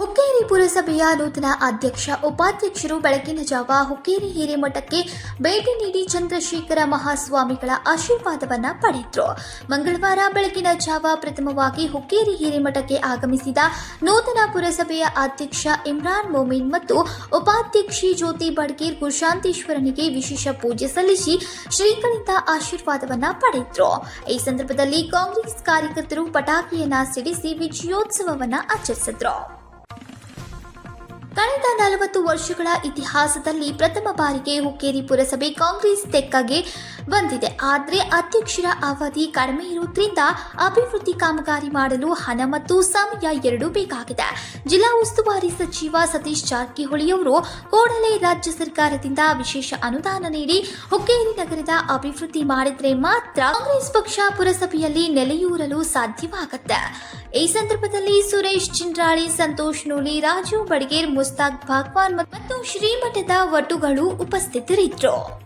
ಹುಕ್ಕೇರಿ ಪುರಸಭೆಯ ನೂತನ ಅಧ್ಯಕ್ಷ, ಉಪಾಧ್ಯಕ್ಷರು ಬೆಳಗಿನ ಜಾವ ಹುಕ್ಕೇರಿ ಹಿರೇಮಠಕ್ಕೆ ಭೇಟಿ ನೀಡಿ ಚಂದ್ರಶೇಖರ ಮಹಾಸ್ವಾಮಿಗಳ ಆಶೀರ್ವಾದವನ್ನ ಪಡೆದರು. ಮಂಗಳವಾರ ಬೆಳಗಿನ ಜಾವ ಪ್ರಥಮವಾಗಿ ಹುಕ್ಕೇರಿ ಹಿರೇಮಠಕ್ಕೆ ಆಗಮಿಸಿದ ನೂತನ ಪುರಸಭೆಯ ಅಧ್ಯಕ್ಷ ಇಮ್ರಾನ್ ಮೊಮಿನ್ ಮತ್ತು ಉಪಾಧ್ಯಕ್ಷಿ ಜ್ಯೋತಿ ಬಡ್ಗೀರ್ ಕುಶಾಂತೇಶ್ವರನಿಗೆ ವಿಶೇಷ ಪೂಜೆ ಸಲ್ಲಿಸಿ ಶ್ರೀಗಳಿಂದ ಆಶೀರ್ವಾದವನ್ನ ಪಡೆದರು. ಈ ಸಂದರ್ಭದಲ್ಲಿ ಕಾಂಗ್ರೆಸ್ ಕಾರ್ಯಕರ್ತರು ಪಟಾಕಿಯನ್ನ ಸಿಡಿಸಿ ವಿಜಯೋತ್ಸವವನ್ನು ಆಚರಿಸಿದ್ರು. ಕಳೆದ ನಲವತ್ತು ವರ್ಷಗಳ ಇತಿಹಾಸದಲ್ಲಿ ಪ್ರಥಮ ಬಾರಿಗೆ ಹುಕ್ಕೇರಿ ಪುರಸಭೆ ಕಾಂಗ್ರೆಸ್ ತೆಕ್ಕಗೆ ಬಂದಿದೆ. ಆದರೆ ಅಧ್ಯಕ್ಷರ ಅವಧಿ ಕಡಿಮೆ ಇರುವುದರಿಂದ ಅಭಿವೃದ್ಧಿ ಕಾಮಗಾರಿ ಮಾಡಲು ಹಣ ಮತ್ತು ಸಮಯ ಎರಡೂ ಬೇಕಾಗಿದೆ. ಜಿಲ್ಲಾ ಉಸ್ತುವಾರಿ ಸಚಿವ ಸತೀಶ್ ಜಾರಕಿಹೊಳಿ ಅವರು ಕೂಡಲೇ ರಾಜ್ಯ ಸರ್ಕಾರದಿಂದ ವಿಶೇಷ ಅನುದಾನ ನೀಡಿ ಹುಕ್ಕೇರಿ ನಗರದ ಅಭಿವೃದ್ಧಿ ಮಾಡಿದ್ರೆ ಮಾತ್ರ ಕಾಂಗ್ರೆಸ್ ಪಕ್ಷ ಪುರಸಭೆಯಲ್ಲಿ ನೆಲೆಯೂರಲು ಸಾಧ್ಯವಾಗುತ್ತೆ. ಈ ಸಂದರ್ಭದಲ್ಲಿ ಸುರೇಶ್ ಚಿಂಡ್ರಾಳಿ ಸಂತೋಷ್ ನೂಲಿ, ರಾಜು ಬಡಗೇರ್, ಮುಸ್ತಾಕ್ ಭಾಗ್ವಾನ್ ಮತ್ತು ಶ್ರೀಮಠದ ವಟುಗಳು ಉಪಸ್ಥಿತರಿದ್ದರು.